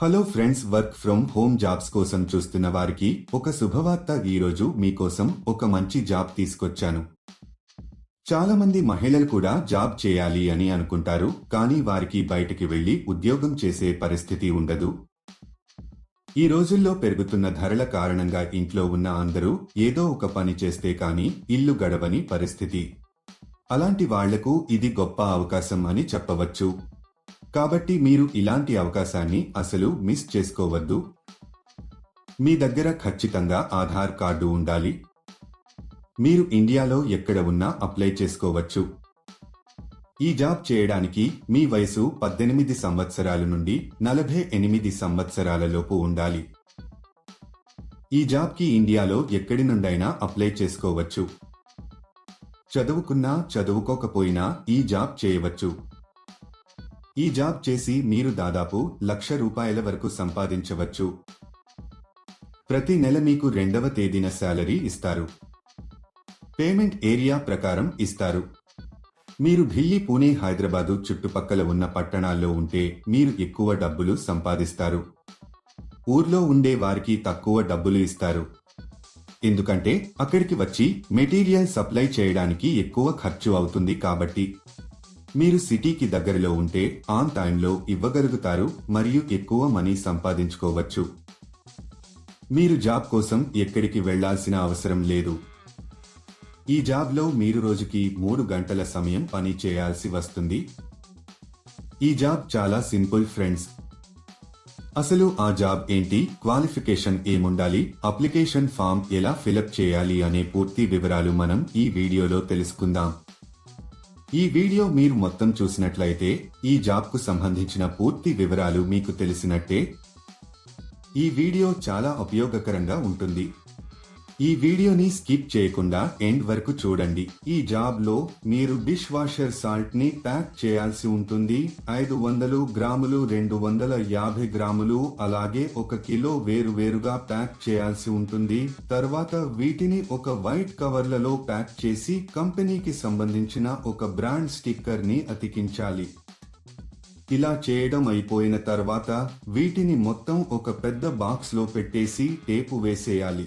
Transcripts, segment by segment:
Hello friends work from home jobs కోసం చూస్తున్న వారికి ఒక శుభవార్త ఈరోజు మీకోసం ఒక మంచి జాబ్ తీసుకొచ్చాను. చాలా మంది మహిళలు కూడా జాబ్ చేయాలి అని అనుకుంటారు కానీ వారికి బయటికి వెళ్ళి ఉద్యోగం చేసే పరిస్థితి ఉండదు. ఈ రోజుల్లో పెరుగుతున్న ధరల కారణంగా ఇంట్లో ఉన్న అందరూ ఏదో ఒక పని చేస్తే కానీ ఇల్లు గడవని పరిస్థితి. అలాంటి వాళ్ళకు ఇది గొప్ప అవకాశం అని చెప్పవచ్చు. కాబట్టి మీరు ఇలాంటి అవకాశాన్ని అసలు మిస్ చేసుకోవద్దు. మీ దగ్గర ఖచ్చితంగా ఆధార్ కార్డు ఉండాలి. మీరు ఇండియాలో ఎక్కడ ఉన్నా అప్లై చేసుకోవచ్చు. ఈ జాబ్ చేయడానికి మీ వయసు పద్దెనిమిది సంవత్సరాల నుండి నలభై ఎనిమిది సంవత్సరాలలోపు ఉండాలి. ఈ జాబ్కి ఇండియాలో ఎక్కడి నుండైనా అప్లై చేసుకోవచ్చు. చదువుకున్నా చదువుకోకపోయినా ఈ జాబ్ చేయవచ్చు. ఈ జాబ్ చేసి మీరు దాదాపు లక్ష రూపాయల వరకు సంపాదించవచ్చు. ప్రతి నెల మీకు రెండవ తేదీన శాలరీ ఇస్తారు. పేమెంట్ ఏరియా ప్రకారం ఇస్తారు. మీరు ఢిల్లీ పూణే హైదరాబాదు చుట్టుపక్కల ఉన్న పట్టణాల్లో ఉంటే మీరు ఎక్కువ డబ్బులు సంపాదిస్తారు. ఊర్లో ఉండే వారికి తక్కువ డబ్బులు ఇస్తారు. ఎందుకంటే అక్కడికి వచ్చి మెటీరియల్ సప్లై చేయడానికి ఎక్కువ ఖర్చు అవుతుంది కాబట్టి. మీరు సిటీకి దగ్గరలో ఉంటే ఆన్ టైంలో ఇవ్వగలుగుతారు మరియు ఎక్కువ మనీ సంపాదించుకోవచ్చు. మీరు జాబ్ కోసం ఎక్కడికి వెళ్ళాల్సిన అవసరం లేదు. ఈ జాబ్లో మీరు రోజుకి మూడు గంటల సమయం పని చేయాల్సి వస్తుంది. ఈ జాబ్ చాలా సింపుల్ ఫ్రెండ్స్. అసలు ఆ జాబ్ ఏంటి? క్వాలిఫికేషన్ ఏముండాలి? అప్లికేషన్ ఫామ్ ఎలా ఫిలప్ చేయాలి? అనే పూర్తి వివరాలు మనం ఈ వీడియోలో తెలుసుకుందాం. ఈ వీడియో మీరు మొత్తం చూసినట్లయితే ఈ జాబ్కు సంబంధించిన పూర్తి వివరాలు మీకు తెలిసినట్టే. ఈ వీడియో చాలా ఉపయోగకరంగా ఉంటుంది. ఈ వీడియోని స్కిప్ చేయకుండా ఎండ్ వరకు చూడండి. ఈ జాబ్లో మీరు డిష్ వాషర్ సాల్ట్ని ప్యాక్ చేయాల్సి ఉంటుంది. ఐదు వందలు గ్రాములు రెండు వందల యాభై గ్రాములు అలాగే ఒక కిలో వేరు వేరుగా ప్యాక్ చేయాల్సి ఉంటుంది. తర్వాత వీటిని ఒక వైట్ కవర్లలో ప్యాక్ చేసి కంపెనీకి సంబంధించిన ఒక బ్రాండ్ స్టిక్కర్ని అతికించాలి. ఇలా చేయడం అయిపోయిన తర్వాత వీటిని మొత్తం ఒక పెద్ద బాక్స్లో పెట్టేసి టేపు వేసేయాలి.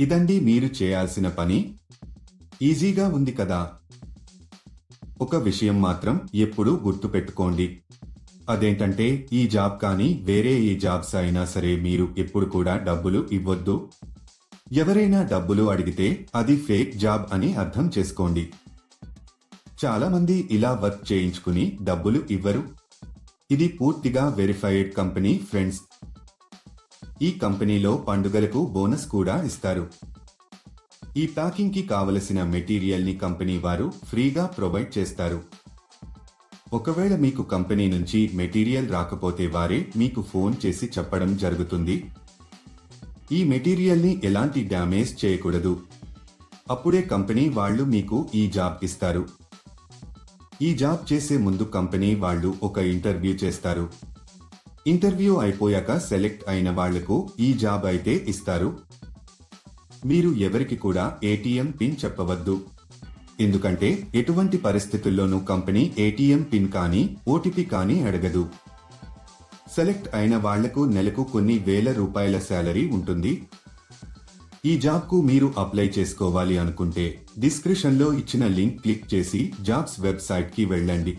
ఇదండి మీరు చేయాల్సిన పని. ఈజీగా ఉంది కదా. ఒక విషయం మాత్రం ఎప్పుడూ గుర్తుపెట్టుకోండి. అదేంటంటే ఈ జాబ్ కానీ వేరే ఏ జాబ్స్ అయినా సరే మీరు ఎప్పుడు కూడా డబ్బులు ఇవ్వద్దు. ఎవరైనా డబ్బులు అడిగితే అది ఫేక్ జాబ్ అని అర్థం చేసుకోండి. చాలామంది ఇలా వర్క్ చేయించుకుని డబ్బులు ఇవ్వరు. ఇది పూర్తిగా వెరిఫైడ్ కంపెనీ ఫ్రెండ్స్ ఈ కంపెనీలో పండుగలకు బోనస్ కూడా ఇస్తారు. ఈ ప్యాకింగ్కి కావలసిన మెటీరియల్ని కంపెనీ వారు ఫ్రీగా ప్రొవైడ్ చేస్తారు. ఒకవేళ మీకు కంపెనీ నుంచి మెటీరియల్ రాకపోతే వారే మీకు ఫోన్ చేసి చెప్పడం జరుగుతుంది. ఈ మెటీరియల్ని ఎలాంటి డ్యామేజ్ చేయకూడదు. అప్పుడే కంపెనీ వాళ్ళు మీకు ఈ జాబ్ ఇస్తారు. ఈ జాబ్ చేసే ముందు కంపెనీ వాళ్ళు ఒక ఇంటర్వ్యూ చేస్తారు. ఇంటర్వ్యూ అయిపోయాక సెలెక్ట్ అయిన వాళ్ళకు ఈ జాబ్ అయితే ఇస్తారు. మీరు ఎవరికి కూడా ఏటీఎం పిన్ చెప్పవద్దు. ఎందుకంటే ఎటువంటి పరిస్థితుల్లోనూ కంపెనీ ఏటీఎం పిన్ కానీ ఓటీపీ కానీ అడగదు. సెలెక్ట్ అయిన వాళ్ళకు నెలకు కొన్ని వేల రూపాయల శాలరీ ఉంటుంది. ఈ జాబ్కు మీరు అప్లై చేసుకోవాలి అనుకుంటే డిస్క్రిప్షన్లో ఇచ్చిన లింక్ క్లిక్ చేసి జాబ్స్ వెబ్సైట్కి వెళ్ళండి.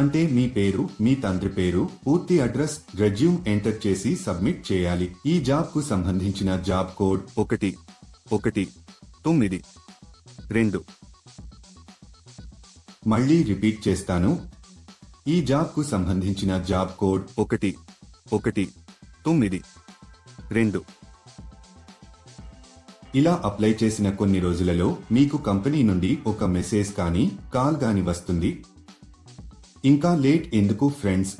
అంటే మీ పేరు మీ తండ్రి పేరు పూర్తి అడ్రస్ రెజ్యూమ్ ఎంటర్ చేసి సబ్మిట్ చేయాలి. ఈ జాబ్కు సంబంధించిన జాబ్ కోడ్ ఒకటి ఒకటి తొమ్మిది రెండు. మళ్ళీ రిపీట్ చేస్తాను. ఈ జాబ్కు సంబంధించిన జాబ్ కోడ్ ఒకటి ఒకటి తొమ్మిది రెండు. ఇలా అప్లై చేసిన కొన్ని రోజులలో మీకు కంపెనీ నుండి ఒక మెసేజ్ కానీ కాల్ గాని వస్తుంది. ఇంకా లేట్ ఎందుకు ఫ్రెండ్స్?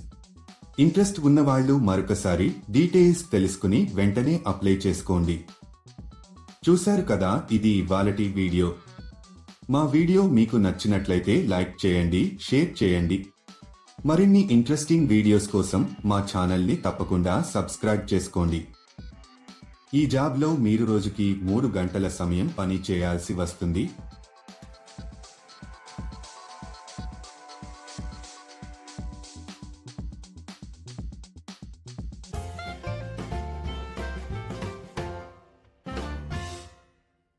ఇంట్రెస్ట్ ఉన్నవాళ్ళు మరొకసారి డీటెయిల్స్ తెలుసుకుని వెంటనే అప్లై చేసుకోండి. చూశారు కదా ఇది ఇవాళటి వీడియో. మా వీడియో మీకు నచ్చినట్లయితే లైక్ చేయండి షేర్ చేయండి. మరిన్ని ఇంట్రెస్టింగ్ వీడియోస్ కోసం మా ఛానల్ని తప్పకుండా సబ్స్క్రైబ్ చేసుకోండి. ఈ జాబ్లో మీరు రోజుకి మూడు గంటల సమయం పని చేయాల్సి వస్తుంది.